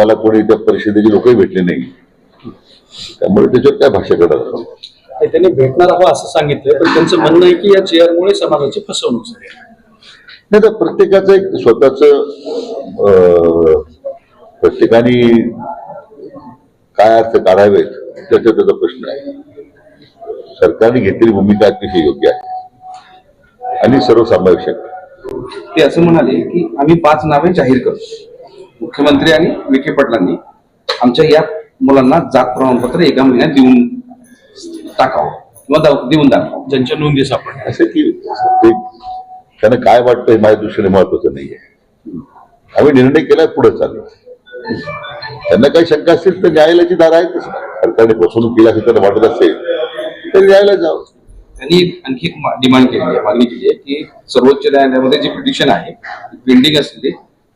मला कोणी त्या परिषदेचे लोकही भेटले नाही. त्यामुळे त्याच्यावर काय भाषा करणार आपण? ते त्यांनी भेटणार हवं असं सांगितलं पण त्यांचं म्हणणं आहे की या जी मुळे समाजाची फसवणूक झाली. नाही तर प्रत्येकाचं एक स्वतःच प्रत्येकाने काय अर्थ काढावेत त्याचा त्याचा प्रश्न आहे. सरकारने घेतलेली भूमिका अतिशय योग्य आहे. आणि सर्वसमावेशक ते असं म्हणाले की आम्ही पाच नावे जाहीर करतो. मुख्यमंत्री आणि विखे पाटलांनी आमच्या या मुलांना जात प्रमाणपत्र एका महिन्यात देऊन टाकावं किंवा दाव- देऊन दाखवावं. ज्यांच्या नोंदी सापडल्या. असं की ते त्यांना काय वाटतं हे माझ्या दृष्टीने महत्वाचं नाहीये. आम्ही निर्णय केला पुढे चालू. त्यांना काही शंका असतील तर न्यायालयाची दार आहेतच ना. सरकारने फसवणूक केली असेल त्यांना वाटत असेल तर न्यायालयात जावं. त्यांनी आणखी एक डिमांड केली आहे मागणी केली आहे की सर्वोच्च न्यायालयामध्ये जे पिटिशन आहे पेंडिंग असलेले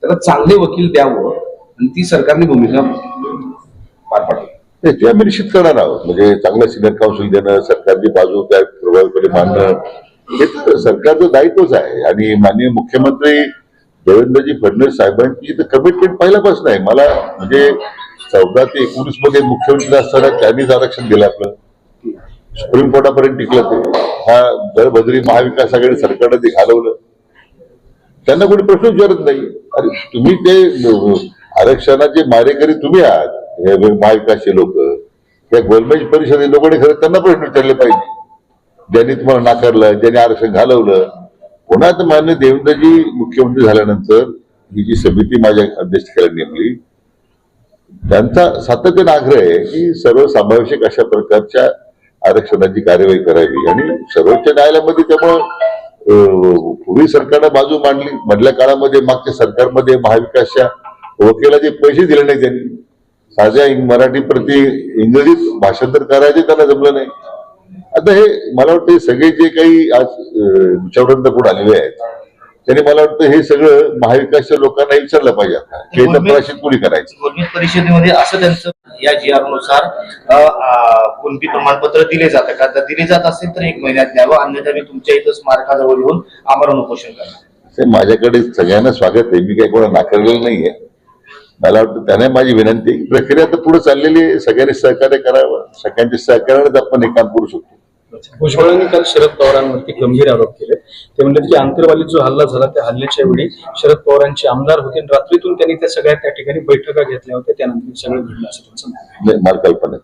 त्याला चांगले वकील द्यावं आणि ती सरकारने भूमिका पार पाडली. नाही, ते आम्ही निश्चित करणार आहोत. म्हणजे चांगलं सिनियर काउन्सिल देणं सरकारची बाजू त्या प्रभावीपणे मांडणं हे तर सरकारचं दायित्वच आहे. आणि माननीय मुख्यमंत्री देवेंद्रजी फडणवीस साहेबांची तर कमिटमेंट पहिल्यापासून आहे. मला म्हणजे चौदा ते एकोणीसमध्ये मुख्यमंत्री असताना त्यांनीच आरक्षण दिलं आपलं. सुप्रीम कोर्टापर्यंत टिकलं ते. हा दळभद्री महाविकास आघाडी सरकारनं ते घालवलं. त्यांना कोणी प्रश्न विचारत नाही. अरे तुम्ही ते आरक्षणाचे मारेकरी तुम्ही आहात. हे महाविकासचे लोक. त्या गोलमेज परिषदे लोकांनी खरं त्यांना प्रश्न विचारले पाहिजे. ज्यांनी तुम्हाला नाकारलं ज्यांनी आरक्षण घालवलं. पुन्हा तर मान्य देवेंद्रजी मुख्यमंत्री झाल्यानंतर ही जी समिती माझ्या अध्यक्षतेखाली नेमली त्यांचा सातत्याने आग्रह आहे की सर्वसमावेशक अशा प्रकारच्या आरक्षणाची कार्यवाही करावी. आणि सर्वोच्च न्यायालयामध्ये त्यामुळं पूर्वी सरकारनं बाजू मांडली. मधल्या काळामध्ये मागच्या सरकारमध्ये महाविकासच्या वकिलाचे पैसे दिले नाही त्यांनी साध्या मराठी प्रति इंग्रजीत भाषांतर करायचे त्यांना जमलं नाही. आता हे मला वाटतं सगळे जे काही आज तुमच्यापर्यंत कोण आलेले आहेत त्यांनी मला वाटतं हे सगळं महाविकासच्या लोकांना विचारलं पाहिजे आता. की याचं प्राशित कोणी करायचं? गोलमेज परिषदेमध्ये असं त्यांचं या जी आरनुसार कुणबी प्रमाणपत्र दिले जातं का जर दिले जात असेल तर एक महिन्यात द्यावं. अन्यथा मी तुमच्या इथं स्मारकाजवळ येऊन आमरण उपोषण करणार. माझ्याकडे सगळ्यांना स्वागत आहे. मी काही कोणा नाकारलेलं नाहीये. मला वाटतं त्याने माझी विनंती प्रक्रिया तर पुढे चाललेली आहे. सगळ्यांनी सहकार्य करावं. सगळ्यांच्या सहकार्यानेच आपण हे काम करू शकतो. भुजबळांनी काल शरद पवारांवरती गंभीर आरोप केले. ते म्हणले की आंतरवालीत जो हल्ला झाला त्या हल्ल्याच्या वेळी शरद पवारांचे आमदार होते आणि रात्रीतून त्यांनी त्या सगळ्या त्या ठिकाणी बैठका घेतल्या होत्या. त्यानंतर सगळं घडलं असं त्यांचं मला कल्पना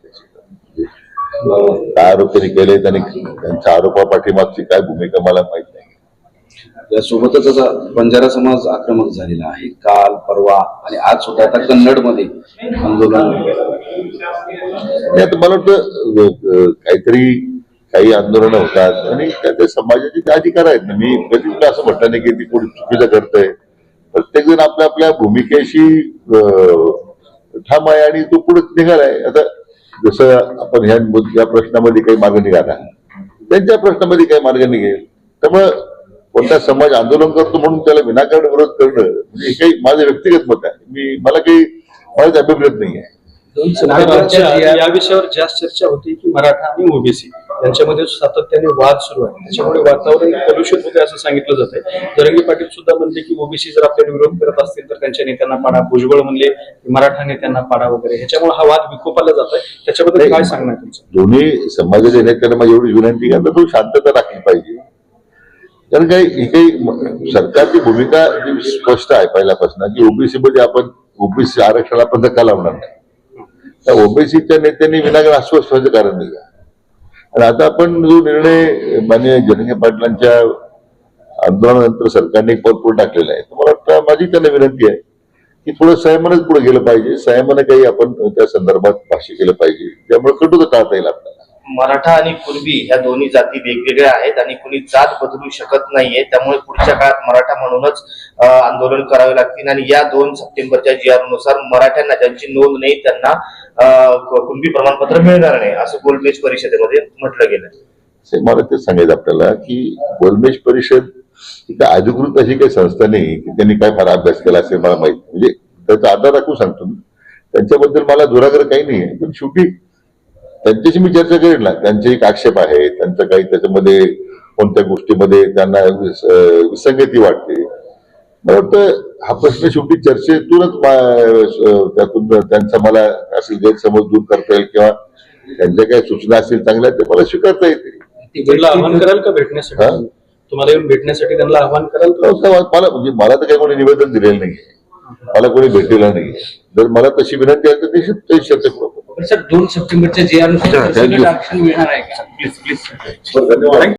काय आरोप त्यांनी केले त्यांनी त्यांच्या आरोपापाठीमागची काय भूमिका मला माहीत नाही. यासोबतच असा बंजारा समाज आक्रमक झालेला आहे. काल परवा आणि आज सुद्धा आता कन्नडमध्ये आंदोलन. मला वाटतं काहीतरी काही आंदोलनं होतात. आणि त्या त्या समाजाचे ते अधिकार आहेत ना मी कधीच मी असं म्हटलं नाही की ती कोणी चुकीचं करतंय. प्रत्येक जण आपल्या आपल्या भूमिकेशी ठाम आहे आणि तो पुढे निघालाय आता जसं आपण ह्या या प्रश्नामध्ये काही मार्ग निघाला. त्यांच्या प्रश्नामध्ये काही मार्ग निघेल. त्यामुळं कोणता समाज आंदोलन करतो म्हणून त्याला विनाकारण विरोध करणं म्हणजे हे काही माझं व्यक्तिगत मत आहे. मी मला काही माझं अभिप्रेत नाही आहे या विषयावर जास्त चर्चा होती की मराठा आणि ओबीसी? यांच्यामध्ये सातत्याने वाद सुरू आहे. त्याच्यामुळे वातावरण कलुषित होते असं सांगितलं जात आहे जरंगी पाटील सुद्धा म्हणले की ओबीसी जर आपल्याला विरोध करत असतील तर त्यांच्या नेत्यांना पाडा. भुजबळ म्हणले की मराठा नेत्यांना पाडा वगैरे. ह्याच्यामुळे हा वाद विकोपाला जात आहे त्याच्याबद्दल काय सांगणार तुमचं? दोन्ही समाजाच्या नेत्यांना माझी एवढी विनंती आहे की तो शांतता राखली पाहिजे. कारण काही ही काही सरकारची भूमिका स्पष्ट आहे पहिल्यापासून की ओबीसी मध्ये आपण ओबीसी आरक्षणाला धक्का लावणार नाही. त्या ओबीसीच्या नेत्यांनी विनाकारण अस्वस्थ व्हायचं कारण नाही. आणि आता आपण जो निर्णय माननीय जनके पाटलांच्या आंदोलनानंतर सरकारने एक पाऊल टाकलेला आहे मला वाटतं माझी त्यांना विनंती आहे की थोडं संयमानच पुढे गेलं पाहिजे. संयमानं काही आपण त्या संदर्भात भाष्य केलं पाहिजे. त्यामुळे कटुता टाळता येईल आपल्याला. मराठा आणि कुणबी ह्या दोन्ही जाती वेगवेगळ्या आहेत आणि कुणी जात बदलू शकत नाहीये. त्यामुळे पुढच्या काळात मराठा म्हणूनच आंदोलन करावे लागतील. आणि या दोन सप्टेंबरच्या जी आरनुसार मराठ्यांना ज्यांची नोंद नाही त्यांना कुणबी प्रमाणपत्र मिळणार नाही असं गोलमेज परिषदेमध्ये म्हटलं गेलं. मला ते सांगायचं आपल्याला की गोलमेज परिषद काय अधिकृत अशी काही संस्था नाही की त्यांनी काय फार अभ्यास केला असेल मला माहिती म्हणजे त्याचा आधार राखून सांगतो मी. त्यांच्याबद्दल मला दुराग्रह काही नाही आहे. पण शेवटी त्यांच्याशी मी चर्चा करेन ना त्यांचे एक आक्षेप आहे त्यांचं काही त्याच्यामध्ये कोणत्या गोष्टीमध्ये त्यांना विसंगती वाटते मला वाटतं हा प्रश्न शेवटी चर्चेतूनच त्यातून त्यांचा मला असेल गैरसमज दूर करता येईल किंवा त्यांच्या काही सूचना असतील चांगल्या ते मला स्वीकारता येतील आव्हान कराल का भेटण्यासाठी हा? तुम्हाला येऊन भेटण्यासाठी त्यांना आव्हान कराल का? तेव्हा मला म्हणजे मला तर काही कोणी निवेदन दिलेलं नाही मला कोणी भेटलेलं नाही जर मला तशी विनंती आहे तर ते शक्य. सर दोन सप्टेंबरच्या जे अनुसार. आरक्षण मिळणार आहे का? धन्यवाद